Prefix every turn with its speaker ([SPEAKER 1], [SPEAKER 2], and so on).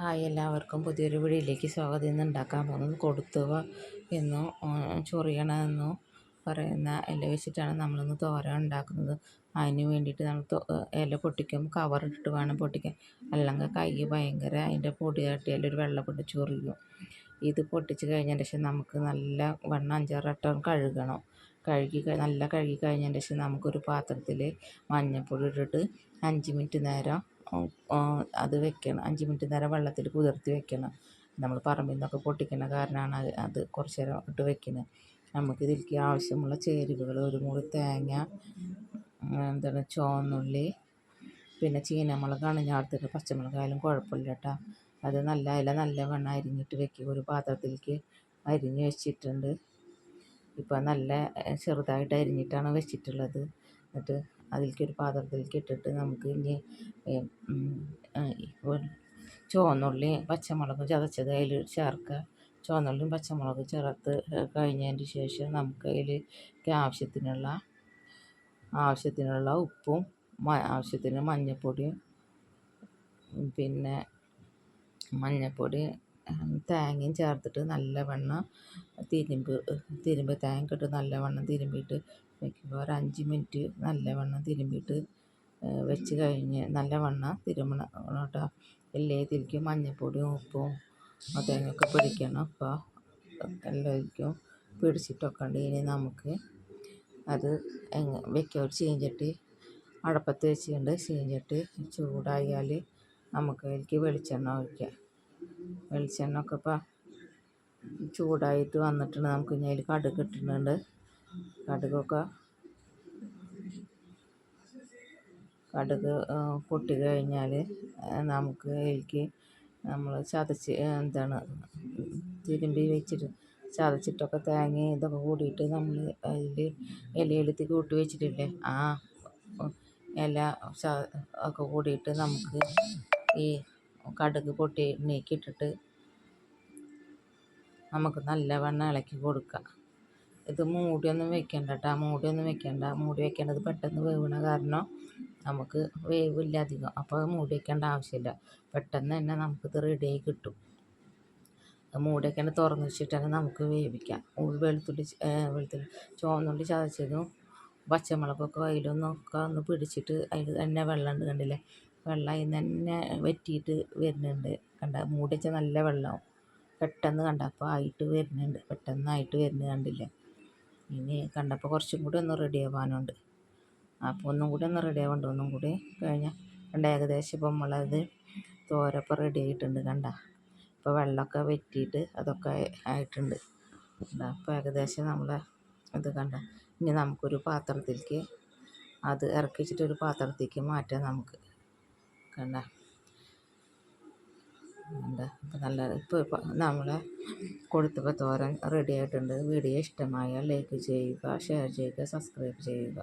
[SPEAKER 1] Hi എല്ലാവർക്കും പുതിയൊരു വീഡിയോയിലേക്ക് സ്വാഗതം. ഇന്ന് ഉണ്ടാക്കാൻ പോകുന്നത് കൊടുത്തുവ എന്നോ ചൊറിയണമെന്നോ പറയുന്ന ഇല വെച്ചിട്ടാണ് നമ്മളിന്ന് തോര ഉണ്ടാക്കുന്നത്. അതിന് വേണ്ടിയിട്ട് നമ്മൾ ഇല പൊട്ടിക്കും കവറിട്ടിട്ട് വേണം പൊട്ടിക്കാൻ. അല്ലെങ്കിൽ കൈ ഭയങ്കര അതിന്റെ പൊടി തട്ടിയാൽ ഒരു വെള്ളം പൊട്ടി ചൊറിയും. ഇത് പൊട്ടിച്ച് കഴിഞ്ഞതിന് ശേഷം നമുക്ക് നല്ല വണ്ണം അഞ്ചാറ് വട്ടം കഴുകണം. കഴുകി നല്ല കഴുകി കഴിഞ്ഞതിന് ശേഷം നമുക്കൊരു പാത്രത്തിൽ മഞ്ഞൾപ്പൊടി ഇട്ടിട്ട് അഞ്ച് മിനിറ്റ് നേരം അത് വെക്കണം. അഞ്ച് മിനിറ്റ് നേരം വെള്ളത്തിൽ കുതിർത്തി വെക്കണം. നമ്മൾ പറമ്പിൽ നിന്നൊക്കെ പൊട്ടിക്കുന്ന കാരണമാണ് അത് കുറച്ച് നേരം ഇട്ട് വെക്കുന്നത് നമുക്ക് ഇതിലേക്ക് ആവശ്യമുള്ള ചേരുവകൾ ഒരു മുറി തേങ്ങ എന്താണ് ചുവന്നുള്ളി പിന്നെ ചീനമുളകാണ് ഞാൻ എടുത്തിട്ട് പച്ചമുളകായാലും കുഴപ്പമില്ല കേട്ടോ. അത് നല്ല അതിൽ നല്ല വെണ്ണം അരിഞ്ഞിട്ട് വെക്കുക. ഒരു പാത്രത്തിലേക്ക് അരിഞ്ഞ് വെച്ചിട്ടുണ്ട്. ഇപ്പം നല്ല ചെറുതായിട്ട് അരിഞ്ഞിട്ടാണ് വെച്ചിട്ടുള്ളത്. എന്നിട്ട് അതിലേക്ക് ഒരു പാത്രത്തിലേക്ക് ഇട്ടിട്ട് നമുക്ക് ഇനി ചുവന്നുള്ളി പച്ചമുളക് ചതച്ചത് അതിൽ ചേർക്കുക. ചുവന്നുള്ളിയും പച്ചമുളകും ചേർത്ത് കഴിഞ്ഞതിന് ശേഷം നമുക്ക് അതിലേക്ക് ആവശ്യത്തിനുള്ള ആവശ്യത്തിനുള്ള ഉപ്പും ആവശ്യത്തിന് മഞ്ഞൾപ്പൊടിയും പിന്നെ മഞ്ഞൾപ്പൊടി തേങ്ങയും ചേർത്തിട്ട് നല്ലവണ്ണം തിരുമ്പ് തിരുമ്പ് തേങ്ങ ഇട്ട് നല്ലവണ്ണം തിരുമ്പിയിട്ട് വയ്ക്കുമ്പോൾ ഒരു അഞ്ച് മിനിറ്റ് നല്ലവണ്ണം തിരുമ്പിയിട്ട് വെച്ച് കഴിഞ്ഞ് നല്ലവണ്ണം തിരുമണം. കേട്ടോ എല്ലാത്തിലേക്കും മഞ്ഞൾപ്പൊടിയും ഉപ്പും തേങ്ങയൊക്കെ പിടിക്കണം. അപ്പോൾ എല്ലാവർക്കും പിടിച്ചിട്ടൊക്കെ ഉണ്ട് ഇനി നമുക്ക് അത് വെക്കുക ഒരു ചീഞ്ചട്ടി അടപ്പത്ത് വെച്ചിട്ടുണ്ട് ചീഞ്ചട്ടി ചൂടായാൽ നമുക്ക് അതിലേക്ക് വെളിച്ചെണ്ണ ഒഴിക്കാം. വെളിച്ചെണ്ണ ഒക്കെ ഇപ്പം ചൂടായിട്ട് വന്നിട്ടുണ്ട്. നമുക്ക് ഇനി അതിൽ കടുക് ഇട്ടിട്ടുണ്ട്. കടുകൊക്കെ കടുക് പൊട്ടി കഴിഞ്ഞാൽ നമുക്ക് എനിക്ക് നമ്മൾ ചതച്ച് എന്താണ് തിരുമ്പി വെച്ചിട്ട് ചതച്ചിട്ടൊക്കെ തേങ്ങ ഇതൊക്കെ കൂടിയിട്ട് നമ്മൾ അതിൽ ഇലയിലത്തി കൂട്ടി വെച്ചിട്ടില്ലേ ആ ഇല ഒക്കെ കൂടിയിട്ട് നമുക്ക് ഈ കടുക് പൊട്ടി നീക്കിയിട്ടിട്ട് നമുക്ക് നല്ലവണ്ണം ഇളക്കി കൊടുക്കാം. ഇത് മൂടിയൊന്നും വെക്കണ്ട കേട്ടോ മൂടിയൊന്നും വെക്കണ്ട. മൂടി വെക്കേണ്ടത് പെട്ടെന്ന് വേവണ കാരണം നമുക്ക് വേവില്ല അധികം. അപ്പോൾ മൂടി വെക്കേണ്ട ആവശ്യമില്ല. പെട്ടെന്ന് തന്നെ നമുക്കിത് റെഡിയായി കിട്ടും. മൂടി വെക്കേണ്ട തുറന്ന് വെച്ചിട്ട് നമുക്ക് വേവിക്കാം. വെളുത്തുള്ളി വെളുത്തുള്ളി ചുവന്നുള്ളി ചതച്ചതും പച്ചമുളകൊക്കെ അതിലൊന്നൊക്കെ ഒന്ന് പിടിച്ചിട്ട് അതിൽ തന്നെ വെള്ളം ഉണ്ട് കണ്ടില്ലേ? വെള്ളം അതിൽ തന്നെ വറ്റിയിട്ട് വരുന്നുണ്ട്. കണ്ട മൂടി വെച്ചാൽ നല്ല വെള്ളമാവും പെട്ടെന്ന് കണ്ടപ്പോൾ ആയിട്ട് വരുന്നുണ്ട്. പെട്ടെന്നായിട്ട് വരുന്നത് കണ്ടില്ലേ? ഇനി കണ്ടപ്പോൾ കുറച്ചും കൂടി ഒന്ന് റെഡി ആവാനുണ്ട്. അപ്പോൾ ഒന്നും കൂടി ഒന്ന് റെഡി ആവാണ്ട്? ഒന്നും കൂടി കഴിഞ്ഞാൽ കണ്ട ഏകദേശം ഇപ്പം നമ്മളത് തോരപ്പം റെഡി ആയിട്ടുണ്ട് കണ്ട. ഇപ്പോൾ വെള്ളമൊക്കെ വറ്റിയിട്ട് അതൊക്കെ ആയിട്ടുണ്ട്. അപ്പോൾ ഏകദേശം നമ്മൾ ഇത് കണ്ട. ഇനി നമുക്കൊരു പാത്രത്തിലേക്ക് അത് ഇറക്കി വെച്ചിട്ടൊരു പാത്രത്തേക്ക് മാറ്റാം നമുക്ക്. കണ്ട. ഉണ്ട് നല്ല ഇപ്പോൾ നമ്മളെ കൊടുത്തപ്പോൾ തോരൻ റെഡി ആയിട്ടുണ്ട്. വീഡിയോ ഇഷ്ടമായാൽ ലൈക്ക് ചെയ്യുക ഷെയർ ചെയ്യുക സബ്സ്ക്രൈബ് ചെയ്യുക.